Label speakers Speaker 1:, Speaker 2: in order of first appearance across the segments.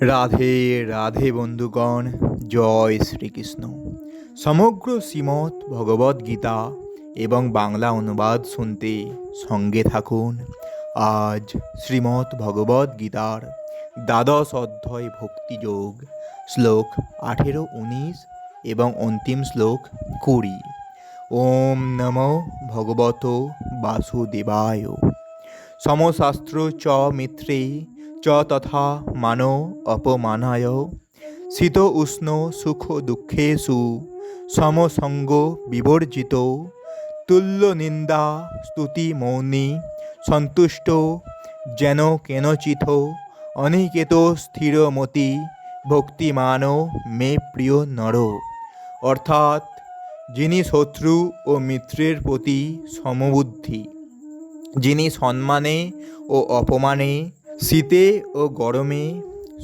Speaker 1: রাধে রাধে বন্ধুগণ, জয় শ্রীকৃষ্ণ। সমগ্র শ্রীমৎ ভগবদ গীতা এবং বাংলা অনুবাদ শুনতে সঙ্গে থাকুন। আজ শ্রীমৎ ভগবদ গীতার দ্বাদশ অধ্যায় ভক্তিযোগ, শ্লোক আঠেরো উনিশ এবং অন্তিম শ্লোক কুড়ি। ওম নম ভগবত বাসুদেবায়। সমশাস্ত্র চ মিত্রে চ তথা মানো অপমানায় শীত উষ্ণ সুখ দুঃখেষু সমসঙ্গ বিবর্জিত তুল্য নিন্দা স্তুতি মৌনি সন্তুষ্ট যেন কেনচিথ অনিকেত স্থিরমতি ভক্তিমান মে প্রিয় নর অর্থাৎ যিনি শত্রু ও মিত্রের প্রতি সমবুদ্ধি যিনি সম্মানে ও অপমানে শীতে ও গরমে,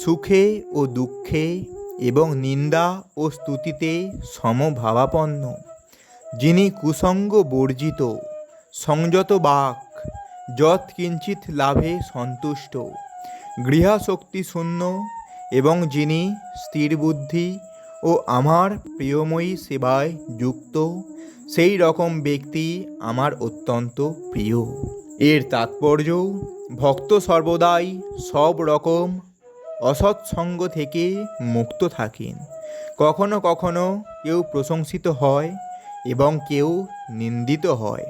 Speaker 1: সুখে ও দুঃখে এবং নিন্দা ও স্তুতিতে সমভাবাপন্ন। যিনি কুসঙ্গ বর্জিত, সংযত বাক, যৎ কিঞ্চিত লাভে সন্তুষ্ট গৃহাশক্তি শূন্য এবং যিনি স্থির বুদ্ধি ও আমার প্রিয়ময়ী সেবায় যুক্ত সেই রকম ব্যক্তি আমার অত্যন্ত প্রিয়। এর তাৎপর্য, ভক্ত সর্বদাই সব রকম অসৎসঙ্গ থেকে মুক্ত থাকেন। কখনো কখনো কেউ প্রশংসিত হয় এবং কেউ নিন্দিত হয়।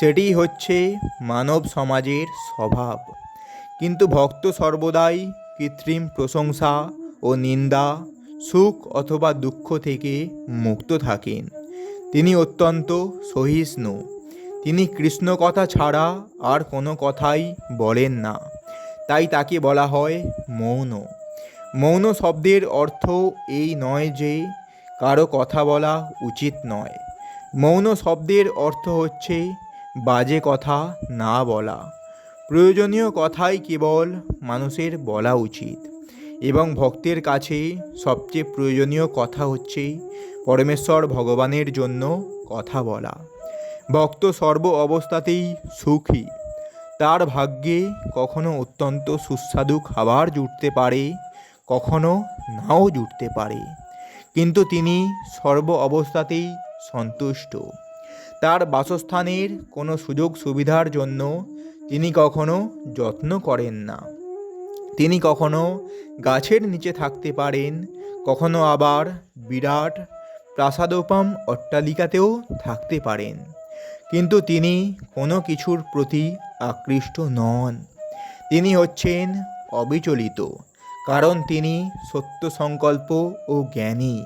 Speaker 1: সেটি হচ্ছে মানব সমাজের স্বভাব। কিন্তু ভক্ত সর্বদাই কৃত্রিম প্রশংসা ও নিন্দা, সুখ অথবা দুঃখ থেকে মুক্ত থাকেন। তিনি অত্যন্ত সহিষ্ণু। তিনি কৃষ্ণ কথা ছাড়া আর কোনো কথাই বলেন না। তাই তাকে বলা হয় মৌন। মৌন শব্দের অর্থ এই নয় যে কারও কথা বলা উচিত নয়। মৌন শব্দের অর্থ হচ্ছে বাজে কথা না বলা। প্রয়োজনীয় কথাই কেবল মানুষের বলা উচিত এবং ভক্তের কাছে সবচেয়ে প্রয়োজনীয় কথা হচ্ছে পরমেশ্বর ভগবানের জন্য কথা বলা। ভক্ত সর্ব অবস্থাতেই সুখী। তার ভাগ্যে কখনো অত্যন্ত সুস্বাদু খাবার জুটতে পারে, কখনো নাও জুটতে পারে। কিন্তু তিনি সর্ব অবস্থাতেই সন্তুষ্ট। তার বাসস্থানের কোনো সুযোগ সুবিধার জন্য তিনি কখনো যত্ন করেন না। তিনি কখনো গাছের নিচে থাকতে পারেন, কখনো আবার বিরাট প্রাসাদোপম অট্টালিকাতেও থাকতে পারেন। কিন্তু তিনি কোনো কিছুর প্রতি আকৃষ্ট নন। তিনি হচ্ছেন অবিচলিত, কারণ তিনি সত্য সংকল্প ও জ্ঞানী।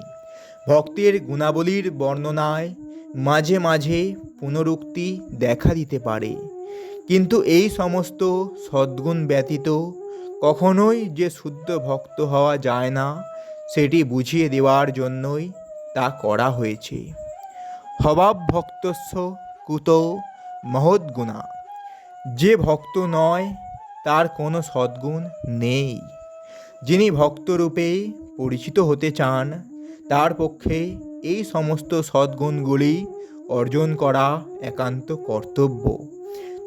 Speaker 1: ভক্তের গুণাবলীর বর্ণনায় মাঝে মাঝে পুনরুক্তি দেখা দিতে পারে। কিন্তু এই সমস্ত সদ্গুণ ব্যতীত কখনোই যে শুদ্ধ ভক্ত হওয়া যায় না, সেটি বুঝিয়ে দেওয়ার জন্যই তা করা হয়েছে। হবাব ভক্তস্য কুত মহৎগুণা যে ভক্ত নয়, তার কোনো সদ্গুণ নেই। যিনি ভক্তরূপে পরিচিত হতে চান, তার পক্ষে এই সমস্ত সদ্গুণগুলি অর্জন করা একান্ত কর্তব্য।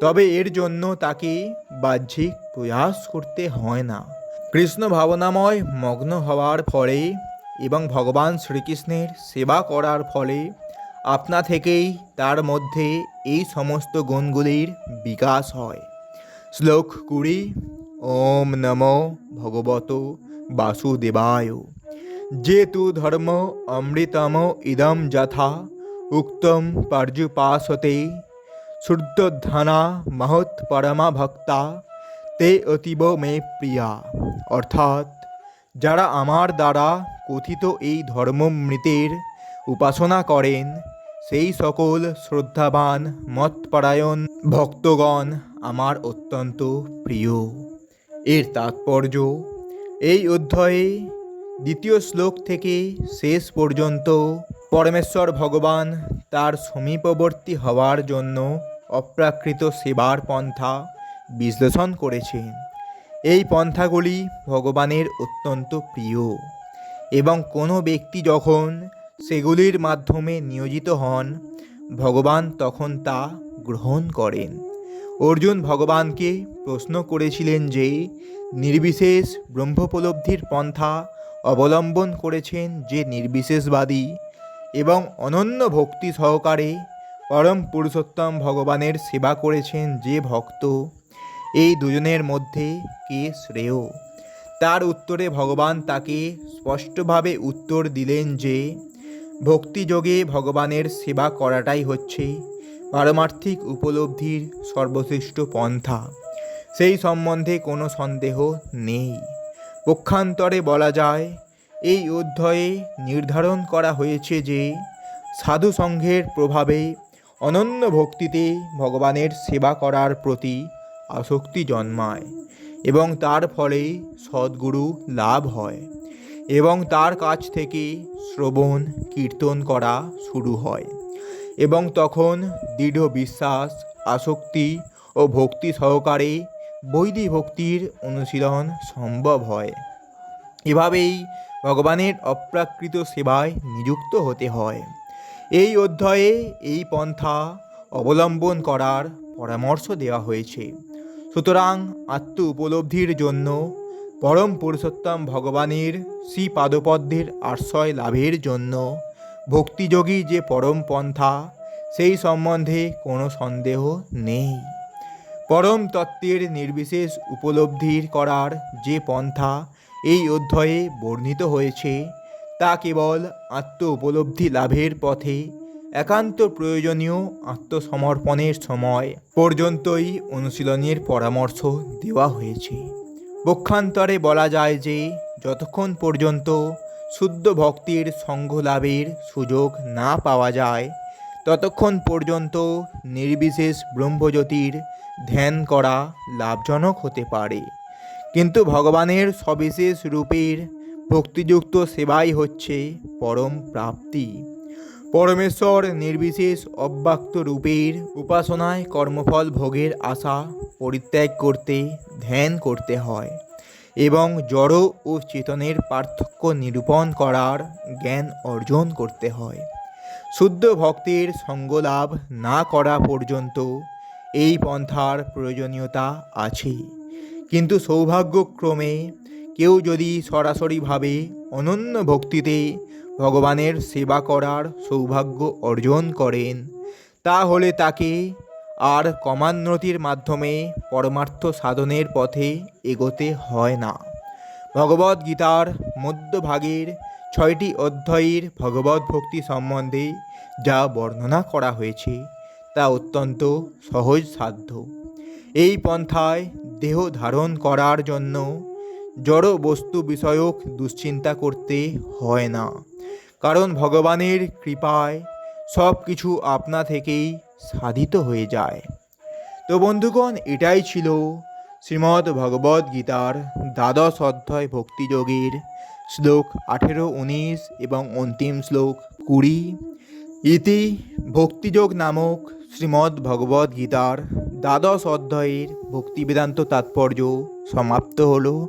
Speaker 1: তবে এর জন্য তাকে বাহ্যিক প্রয়াস করতে হয় না। কৃষ্ণ ভাবনাময় মগ্ন হওয়ার ফলে এবং ভগবান শ্রীকৃষ্ণের সেবা করার ফলে আপনা থেকেই তার মধ্যে এই সমস্ত গুণগুলির বিকাশ হয়। শ্লোক কুড়ি, ওম নম ভগবত বাসুদেবায়। যে তু ধর্ম অমৃতম ইদম যথা উক্তম পর্যুপাসতে শুদ্ধধানা মহৎ পরমা ভক্তা তে অতীব মে প্রিয়া। অর্থাৎ যারা আমার দ্বারা কথিত এই ধর্মমৃতের উপাসনা করেন সেই সকল শ্রদ্ধাবান মতপরায়ণ ভক্তগণ আমার অত্যন্ত প্রিয়। এর তাৎপর্য, এই অধ্যায়ে দ্বিতীয় শ্লোক থেকে শেষ পর্যন্ত পরমেশ্বর ভগবান তার সমীপবর্তী হওয়ার জন্য অপ্রাকৃত সেবার পন্থা বিশ্লেষণ করেছেন। এই পন্থাগুলি ভগবানের অত্যন্ত প্রিয়। এবং কোনো ব্যক্তি যখন সেগুলির মাধ্যমে নিয়োজিত হন, ভগবান তখন তা গ্রহণ করেন। অর্জুন ভগবানকে প্রশ্ন করেছিলেন যে, নির্বিশেষ ব্রহ্মোপলব্ধির পন্থা অবলম্বন করেছেন যে নির্বিশেষবাদী এবং অনন্য ভক্তি সহকারে পরম পুরুষোত্তম ভগবানের সেবা করেছেন যে ভক্ত, এই দুজনের মধ্যে কে শ্রেয়? তার উত্তরে ভগবান তাকে স্পষ্টভাবে উত্তর দিলেন যে, ভক্তিযোগে ভগবানের সেবা করাটাই হচ্ছে পারমার্থিক উপলব্ধির সর্বশ্রেষ্ঠ পন্থা। সেই সম্বন্ধে কোনো সন্দেহ নেই। পক্ষান্তরে বলা যায়, এই অধ্যায়ে নির্ধারণ করা হয়েছে যে, সাধু সংঘের প্রভাবে অনন্য ভক্তিতে ভগবানের সেবা করার প্রতি আসক্তি জন্মায়। এবং তার ফলে সদ্গুরু লাভ হয় এবং তার কাছ থেকে শ্রবণ কীর্তন করা শুরু হয় এবং তখন দৃঢ় বিশ্বাস, আসক্তি ও ভক্তি সহকারে বৈদিক ভক্তির অনুশীলন সম্ভব হয়। এভাবেই ভগবানের অপ্রাকৃত সেবায় নিযুক্ত হতে হয়। এই অধ্যায়ে এই পন্থা অবলম্বন করার পরামর্শ দেওয়া হয়েছে। সুতরাং আত্ম উপলব্ধির জন্য পরম পুরুষোত্তম ভগবানের শ্রী পাদপদ্মের আশ্রয় লাভের জন্য ভক্তিযোগী যে পরম পন্থা, সেই সম্বন্ধে কোনো সন্দেহ নেই। পরম তত্ত্বের নির্বিশেষ উপলব্ধির করার যে পন্থা এই অধ্যায়ে বর্ণিত হয়েছে, তা কেবল আত্ম উপলব্ধি লাভের পথে একান্ত প্রয়োজনীয় আত্মসমর্পণের সময় পর্যন্তই অনুশীলনের পরামর্শ দেওয়া হয়েছে। পক্ষান্তরে বলা যায় যে, যতক্ষণ পর্যন্ত শুদ্ধ ভক্তির সঙ্গ লাভের সুযোগ না পাওয়া যায়, ততক্ষণ পর্যন্ত নির্বিশেষ ব্রহ্মজ্যোতির ধ্যান করা লাভজনক হতে পারে। কিন্তু ভগবানের সবিশেষ রূপের ভক্তিযুক্ত সেবাই হচ্ছে পরম প্রাপ্তি। পরমেশ্বর নির্বিশেষ অব্যক্ত রূপের উপাসনায় কর্মফল ভোগের আশা পরিত্যাগ করতে, ধ্যান করতে হয় এবং জড় ও চেতনের পার্থক্য নিরূপণ করার জ্ঞান অর্জন করতে হয়। শুদ্ধ ভক্তের সঙ্গলাভ না করা পর্যন্ত এই পন্থার প্রয়োজনীয়তা আছে। কিন্তু সৌভাগ্যক্রমে কেউ যদি সরাসরিভাবে অনন্য ভক্তিতে ভগবানের সেবা করার সৌভাগ্য অর্জন করেন, তাহলে তাকে আর কমান্নতির মাধ্যমে পরমার্থ সাধনের পথে এগোতে হয় না। ভগবদ গীতার মধ্যভাগের ছয়টি অধ্যায়ের ভগবত ভক্তি সম্বন্ধে যা বর্ণনা করা হয়েছে, তা অত্যন্ত সহজ সাধ্য। এই পন্থায় দেহ ধারণ করার জন্য জড় বস্তু বিষয়ক দুশ্চিন্তা করতে হয় না। কারণ ভগবানের কৃপায় সব কিছু আপনা থেকেই সাধিত হয়ে যায়। তো বন্ধুগণ, এটাই ছিল শ্রীমদ্ ভগবদ গীতার দ্বাদশ অধ্যায় ভক্তিযোগের শ্লোক আঠেরো, উনিশ এবং অন্তিম শ্লোক কুড়ি। ইতি ভক্তিযোগ নামক শ্রীমদ্ ভগবদ গীতার দ্বাদশ অধ্যায়ের ভক্তিবেদান্ত তাৎপর্য সমাপ্ত হলো।